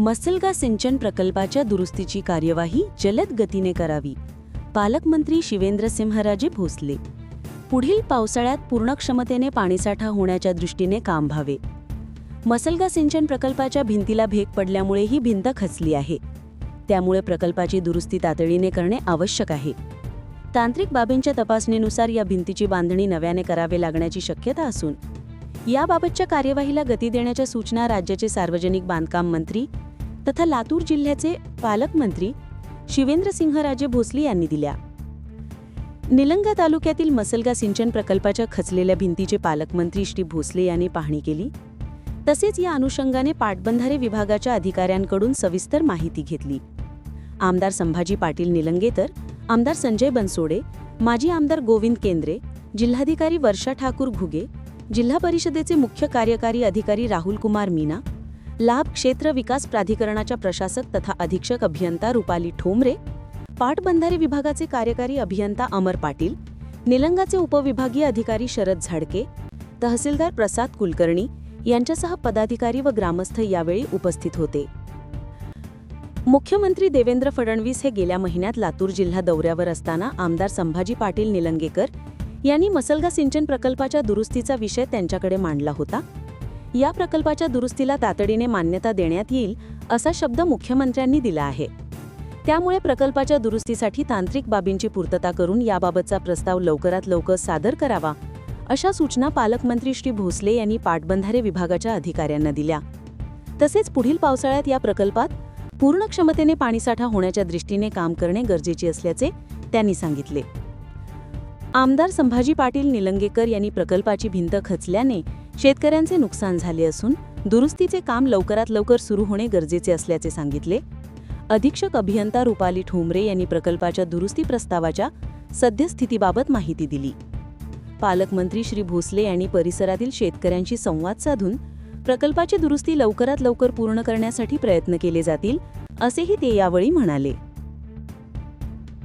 मसलगा सिंचन प्रकल्पाच्या दुरुस्तीची कार्यवाही जलद गतीने करावी पालकमंत्री शिवेंद्र सिंहराजे भोसले. पुढील पावसाळ्यात पूर्ण क्षमतेने पाणीसाठा होण्याच्या दृष्टीने काम व्हावे. मसलगा सिंचन प्रकल्पाच्या भिंतीला भेग पडल्यामुळे ही भिंत खचली आहे. त्यामुळे प्रकल्पाची दुरुस्ती तातडीने करणे आवश्यक आहे. तांत्रिक बाबींच्या तपासणीनुसार या भिंतीची बांधणी नव्याने करावे लागण्याची शक्यता असून याबाबतच्या कार्यवाहीला गती देण्याच्या सूचना राज्याचे सार्वजनिक बांधकाम मंत्री तथा लातूर जिल्ह्याचे पालकमंत्री शिवेंद्रसिंहराजे भोसले यांनी दिल्या. निलंगा तालुक्यातील मसलगा सिंचन प्रकल्पाच्या खचलेल्या भिंतीचे पालकमंत्री श्री भोसले यांनी पाहणी केली. तसेच या अनुषंगाने पाटबंधारे विभागाच्या अधिकाऱ्यांकडून सविस्तर माहिती घेतली. आमदार संभाजी पाटील निलंगेकर आमदार संजय बनसोडे माजी आमदार गोविंद केंद्रे जिल्हाधिकारी वर्षा ठाकूर घुगे जिल्हा परिषदेचे मुख्य कार्यकारी अधिकारी राहुल कुमार मीना लाभ क्षेत्र विकास प्राधिकरणाच्या प्रशासक तथा अधीक्षक अभियंता रुपाली ठोंबरे पाटबंधारे विभागाचे कार्यकारी अभियंता अमर पाटील निलंगाचे उपविभागीय अधिकारी शरद झाडके तहसीलदार प्रसाद कुलकर्णी यांच्यासह पदाधिकारी व ग्रामस्थ यावेळी उपस्थित होते. मुख्यमंत्री देवेंद्र फडणवीस हे गेल्या महिन्यात लातूर जिल्हा दौऱ्यावर असताना आमदार संभाजी पाटील निलंगेकर यांनी मसलगा सिंचन प्रकल्पाच्या दुरुस्तीचा विषय त्यांच्याकडे मांडला होता. या प्रकल्पाच्या दुरुस्तीला तातडीने मान्यता देण्यात येईल असा शब्द मुख्यमंत्र्यांनी दिला आहे. त्यामुळे प्रकल्पाच्या दुरुस्तीसाठी तांत्रिक बाबींची पूर्तता करून याबाबतचा प्रस्ताव लवकरात लवकर सादर करावा अशा सूचना पालकमंत्री श्री भोसले यांनी पाटबंधारे विभागाच्या अधिकाऱ्यांना दिल्या. तसेच पुढील पावसाळ्यात या प्रकल्पात पूर्ण क्षमतेने पाणीसाठा होण्याच्या दृष्टीने काम करणे गरजेचे असल्याचे त्यांनी सांगितले. आमदार संभाजी पाटील निलंगेकर यांनी प्रकल्पाची भिंत खचल्याने शेतकऱ्यांचे नुकसान झाले असून दुरुस्तीचे काम लवकरात लवकर सुरू होणे गरजेचे असल्याचे सांगितले. अधीक्षक अभियंता रुपाली ठोंबरे यांनी प्रकल्पाच्या दुरुस्ती प्रस्तावाच्या सद्यस्थितीबाबत माहिती दिली. पालकमंत्री श्री भोसले यांनी परिसरातील शेतकऱ्यांशी संवाद साधून प्रकल्पाची दुरुस्ती लवकरात लवकर पूर्ण करण्यासाठी प्रयत्न केले जातील असेही ते यावेळी म्हणाले.